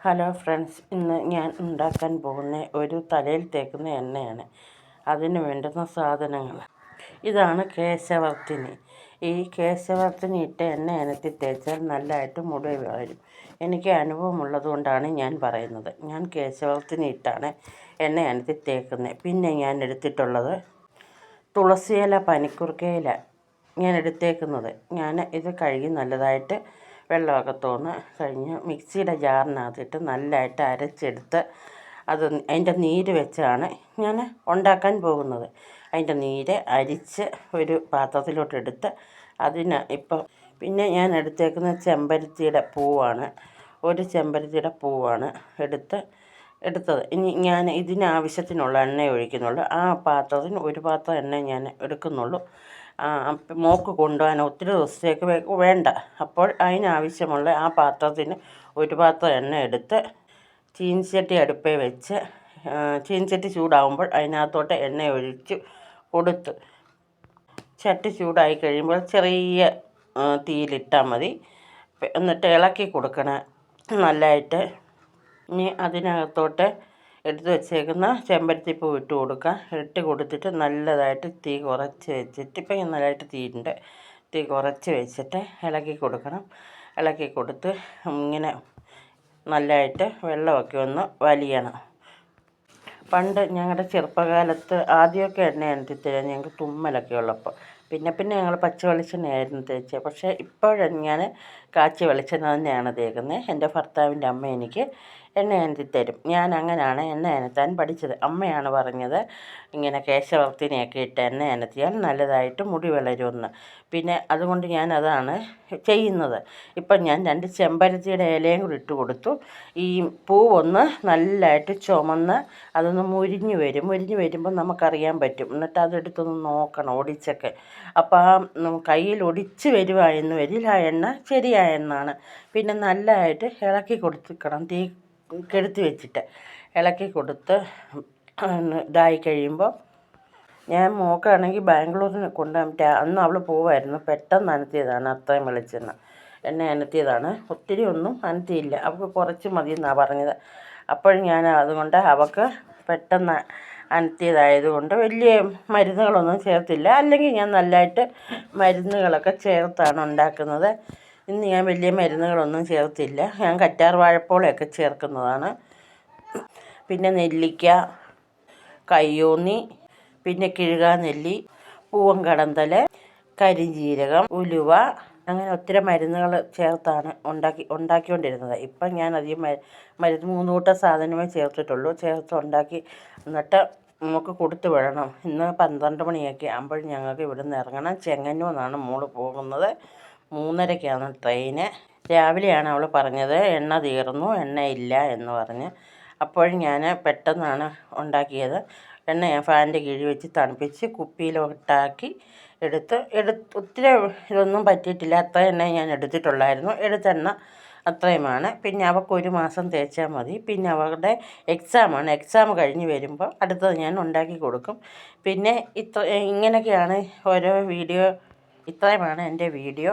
Hello friends ഇന്ന് ഞാൻ ഉണ്ടാക്കാൻ പോകുന്ന ഒരു തലയിൽ തേക്കുന്ന എണ്ണയാണ്. അതിന് വേണ്ടുന്ന സാധനങ്ങൾ. ഇതാണ് കേശവർത്തിനി. ഈ കേശവർത്തിനി ഇട്ട എണ്ണ ഇനത്തിൽ തേച്ചാൽ നല്ലതായിട്ട് മുടി വരും. എനിക്ക് അനുഭവമുള്ളതുകൊണ്ടാണ് ഞാൻ പറയുന്നത്. ഞാൻ കേശവർത്തിനി ഇട്ടാണ് എണ്ണ ഇനത്തിൽ തേക്കുന്നത്. പിന്നെ ഞാൻ എടുത്തിട്ടുള്ളത് തുളസിയില പനിക്കുറുക്കയില ഞാൻ എടുത്തേക്കുന്നത്. ഞാൻ ഇത് കഴുകി നല്ലതായിട്ട് വെള്ളമൊക്കെ തോന്ന് കഴിഞ്ഞ് മിക്സിയുടെ ജാറിനകത്തിട്ട് നല്ലതായിട്ട് അരച്ചെടുത്ത് അത് അതിന്റെ നീര് വെച്ചാണ് ഞാൻ ഉണ്ടാക്കാൻ പോകുന്നത്. അതിന്റെ നീര് അരിച്ച് ഒരു പാത്രത്തിലോട്ടെടുത്ത് അതിന് ഇപ്പം പിന്നെ ഞാൻ എടുത്തേക്കുന്ന ചെമ്പരത്തിയുടെ പൂവാണ്. ഒരു ചെമ്പരത്തിയുടെ പൂവാണ് എടുത്ത് എടുത്തത്. ഇനി ഞാൻ ഇതിനാവശ്യത്തിനുള്ള എണ്ണ ഒഴിക്കുന്നുള്ളൂ. ആ പാത്രത്തിന് ഒരു പാത്രം എണ്ണ ഞാൻ എടുക്കുന്നുള്ളൂ. മോൾക്ക് കൊണ്ടുപോകാൻ ഒത്തിരി ദിവസത്തേക്ക് വേണ്ട. അപ്പോൾ അതിനാവശ്യമുള്ള ആ പാത്രത്തിന് ഒരു പാത്രം എണ്ണ എടുത്ത് ചീനച്ചട്ടി അടുപ്പേ വെച്ച് ചീനച്ചട്ടി ചൂടാകുമ്പോൾ അതിനകത്തോട്ട് എണ്ണ ഒഴിച്ച് കൊടുത്ത് ചട്ടി ചൂടായി കഴിയുമ്പോൾ ചെറിയ തീയിലിട്ടാൽ മതി. എന്നിട്ട് ഇളക്കി കൊടുക്കണം. നല്ലതായിട്ട്. ഇനി അതിനകത്തോട്ട് എടുത്ത് വെച്ചേക്കുന്ന ചെമ്പരത്തിപ്പൂ ഇട്ട് കൊടുക്കുക. ഇട്ട് കൊടുത്തിട്ട് നല്ലതായിട്ട് തീ കുറച്ച് വെച്ചിട്ട് ഇപ്പം നല്ലതായിട്ട് തീയുണ്ട് തീ കുറച്ച് വെച്ചിട്ട് ഇളക്കി കൊടുക്കണം. ഇളക്കി കൊടുത്ത് ഇങ്ങനെ നല്ലതായിട്ട് വെള്ളമൊക്കെ ഒന്ന് വലിയണം. പണ്ട് ഞങ്ങളുടെ ചെറുപ്പകാലത്ത് ആദ്യമൊക്കെ എണ്ണ തരാൻ ഞങ്ങൾക്ക് തുമ്മലൊക്കെ ഉള്ളപ്പോൾ. പിന്നെ പിന്നെ ഞങ്ങൾ പച്ച വെളിച്ചെണ്ണയായിരുന്നു തേച്ചത്. പക്ഷേ ഇപ്പോഴും ഞാൻ കാച്ചി വെളിച്ചെണ്ണ തന്നെയാണ് തേക്കുന്നത്. എന്റെ ഭർത്താവിന്റെ അമ്മ എനിക്ക് എണ്ണ അനത്തി തരും. ഞാൻ അങ്ങനെയാണ് എണ്ണ അനത്താൻ പഠിച്ചത്. അമ്മയാണ് പറഞ്ഞത് ഇങ്ങനെ കേശവർത്തിനെയൊക്കെ ഇട്ട് എണ്ണ അനത്തിയാൽ നല്ലതായിട്ട് മുടി വളരുമെന്ന്. പിന്നെ അതുകൊണ്ട് ഞാൻ അതാണ് ചെയ്യുന്നത്. ഇപ്പം ഞാൻ രണ്ട് ചെമ്പരത്തിയുടെ ഇലയും കൂടി ഇട്ട് കൊടുത്തു. ഈ പൂവൊന്ന് നല്ലതായിട്ട് ചുമന്ന് അതൊന്ന് മുരിഞ്ഞു വരും. മുരിഞ്ഞു വരുമ്പോൾ നമുക്കറിയാൻ പറ്റും. എന്നിട്ട് അതെടുത്തൊന്ന് നോക്കണം ഒടിച്ചൊക്കെ. അപ്പോൾ ആ കയ്യിൽ ഒടിച്ച് വരുവായെന്ന് വരില്ല ആ എണ്ണ ശരിയായ എണ്ണാണ് പിന്നെ നല്ലതായിട്ട് ഇളക്കി കൊടുത്തിക്കണം. തീ കെടുത്തി വെച്ചിട്ട് ഇളക്കി കൊടുത്ത് ഇതായി കഴിയുമ്പോൾ ഞാൻ മോക്കാണെങ്കിൽ ബാംഗ്ലൂരിന് കൊണ്ടുപോയിട്ട് അന്ന് അവൾ പോവായിരുന്നു. പെട്ടെന്ന് അനത്തിയതാണ് അത്രയും വെളിച്ചെണ്ണ. എന്നെ അനത്തിയതാണ്. ഒത്തിരി ഒന്നും അനത്തിയില്ല. അവൾക്ക് കുറച്ച് മതി എന്നാണ് പറഞ്ഞത്. അപ്പോഴും ഞാൻ അതുകൊണ്ട് അവൾക്ക് പെട്ടെന്ന് അനത്തിയതായതുകൊണ്ട് വലിയ മരുന്നുകളൊന്നും ചേർത്തില്ല. അല്ലെങ്കിൽ ഞാൻ നല്ലതായിട്ട് മരുന്നുകളൊക്കെ ചേർത്താണ് ഉണ്ടാക്കുന്നത്. ഇന്ന് ഞാൻ വലിയ മരുന്നുകളൊന്നും ചേർത്തില്ല. ഞാൻ കറ്റാർ വാഴപ്പോളയൊക്കെ ചേർക്കുന്നതാണ്. പിന്നെ നെല്ലിക്ക കയ്യോന്നി പിന്നെ കിഴുകാനെല്ലി പൂവൻ കടന്തൽ കരിഞ്ജീരകം ഉലുവ അങ്ങനെ ഒത്തിരി മരുന്നുകൾ ചേർത്താണ് ഉണ്ടാക്കി ഉണ്ടാക്കിക്കൊണ്ടിരുന്നത്. ഇപ്പം ഞാൻ അധികം മരുന്ന് മൂന്ന് കൂട്ടം സാധനമേ ചേർത്തിട്ടുള്ളൂ. ചേർത്ത് ഉണ്ടാക്കി എന്നിട്ട് നമുക്ക് കൊടുത്തു വിടണം. ഇന്ന് പന്ത്രണ്ട് മണിയൊക്കെ ആകുമ്പോൾ ഞങ്ങൾക്ക് ഇവിടെ നിന്ന് ഇറങ്ങണം ചെങ്ങന്നൂന്നാണ് മോൾ പോകുന്നത്. മൂന്നരയ്ക്കാണ് ട്രെയിന്. രാവിലെയാണ് അവൾ പറഞ്ഞത് എണ്ണ തീർന്നു എണ്ണ ഇല്ല എന്ന് പറഞ്ഞ്. അപ്പോൾ ഞാൻ പെട്ടെന്നാണ് ഉണ്ടാക്കിയത്. എണ്ണ ഞാൻ ഫാനിന്റെ കീഴിൽ വെച്ച് തണുപ്പിച്ച് കുപ്പിയിലോട്ടാക്കി എടുത്ത് എടുത്ത് ഒത്തിരി ഇതൊന്നും പറ്റിയിട്ടില്ല. അത്ര എണ്ണ ഞാൻ എടുത്തിട്ടുള്ളായിരുന്നു. എടുത്ത എണ്ണ അത്രയുമാണ്. പിന്നെ അവൾക്ക് ഒരു മാസം തേച്ചാൽ മതി. പിന്നെ അവരുടെ എക്സാമാണ്. എക്സാം കഴിഞ്ഞ് വരുമ്പോൾ അടുത്തത് ഞാൻ ഉണ്ടാക്കി കൊടുക്കും. പിന്നെ ഇത്ര ഇങ്ങനെയൊക്കെയാണ് ഓരോ വീഡിയോ ഇത്രയുമാണ് എന്റെ വീഡിയോ.